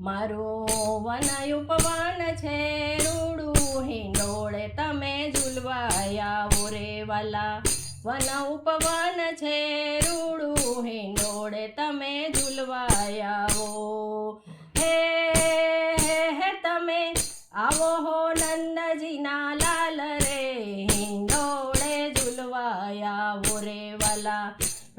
મારું વન ઉપવન છે, રૂડું હિંડોળે તમે ઝૂલવાયા રે વાલા. વન ઉપવન છે, રૂડું હિંડોળે તમે ઝૂલવાયા હે હે, તમે આવો હો નંદજીના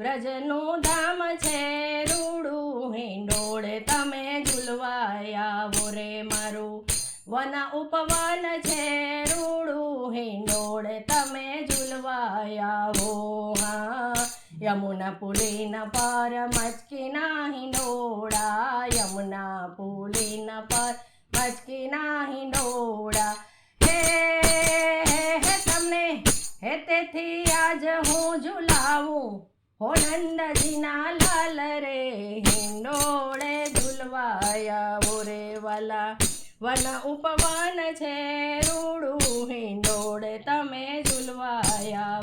વ્રજનું ધામ છે, રૂડું હિંડોળે તમે ઝૂલવાયા વોરે મારું. વન ઉપવન છે, રૂડું હિંડોળે તમે ઝૂલવાયા હો હા, યમુના પુલીના પર મચકીના હિંડોળા યમુના પુલીના પર મચકીના હિંડોળા હે હે, તમને, હે, તેથી આજ હું ઝુલાવું. હો નંદજીના લાલ રે, હિંડોળે ઝુલવાયા રે વાલા. વન ઉપવન છે રૂડું, હિંડોળે તમે ઝુલવાયા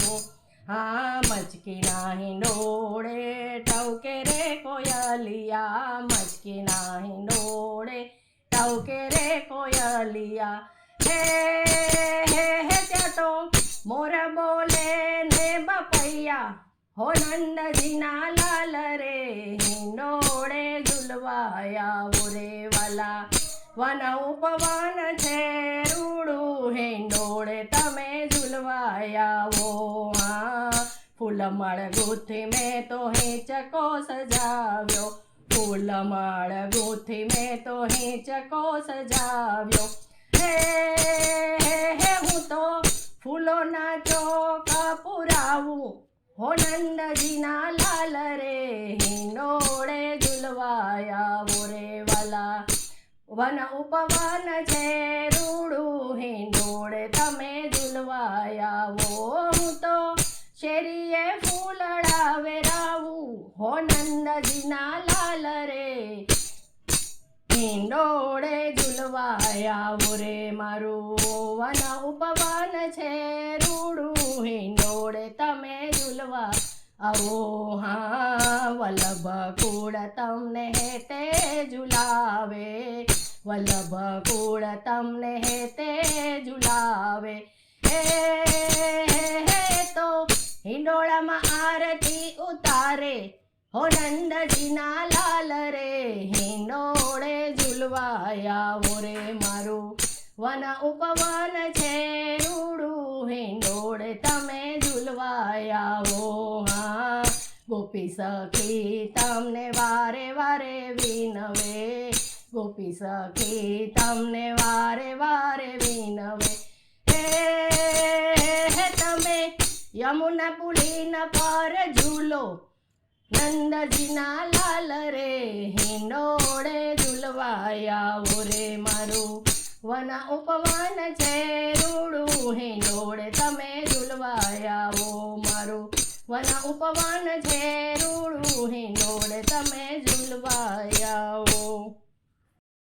હા. મચકીના હિંડોળે ટવકે રે કોયલિયા. મચકીના હિંડોળે ટવકે રે કોયલિયા. હે હે હે ત્યાં તો મોર બોલે ને બપૈયા. હો નંદજીના લાલ રે, હિંડોળે ઝુલવાયા રે વાલા. વન ઉપવન છે, રૂડું હિંડોળે તમે ઝુલવાયા હા ફૂલમાળ ગૂંથી મેં તો હિંચકો સજાવ્યો ફૂલમાળ ગૂંથી મેં તો હિંચકો સજાવ્યો હે હે હે, હું તો ફૂલોના ચોક પુરાવું. હો નંદજીના લાલ રે, હિંડોળે ઝુલવાયા ઓ રે વાલા. વન ઉપવન છે રૂડું, હિંડોળે તમે ઝુલવાયા ઓ હું તો શેરીએ ફૂલડા વેરાવું હો નંદજીના લાલ રે, હિંડોળે ઝુલવાયા ઓ રે મારું. વન ઉપવન છે આવો વલ્લભ કુળ તમને હેતે ઝુલાવે વલ્લભ કુળ તમને હેતે ઝુલાવે. હે તો હિંડોળામાં આરતી ઉતારે હો નંદજીના લાલ રે, હિંડોળે ઝુલવાયા રે મારું વન ઉપવન છે રૂડું, હિંડોળે તમે ઝુલવાયા ગોપી સખી, તમને વારે વારે વિનવે. ગોપી સખી, તમને વારે વારે વિનવે. હે તમે યમુના પુલીના પર ઝૂલો. નંદજીના લાલ રે, હિંડોળે ઝૂલવાયા રે મારું. વન ઉપવન છે રૂડું, હિંડોળે તમે ઝૂલવાયા મારું. વન ઉપવન છે રૂડું હિંડોળે તમે ઝુલવાયા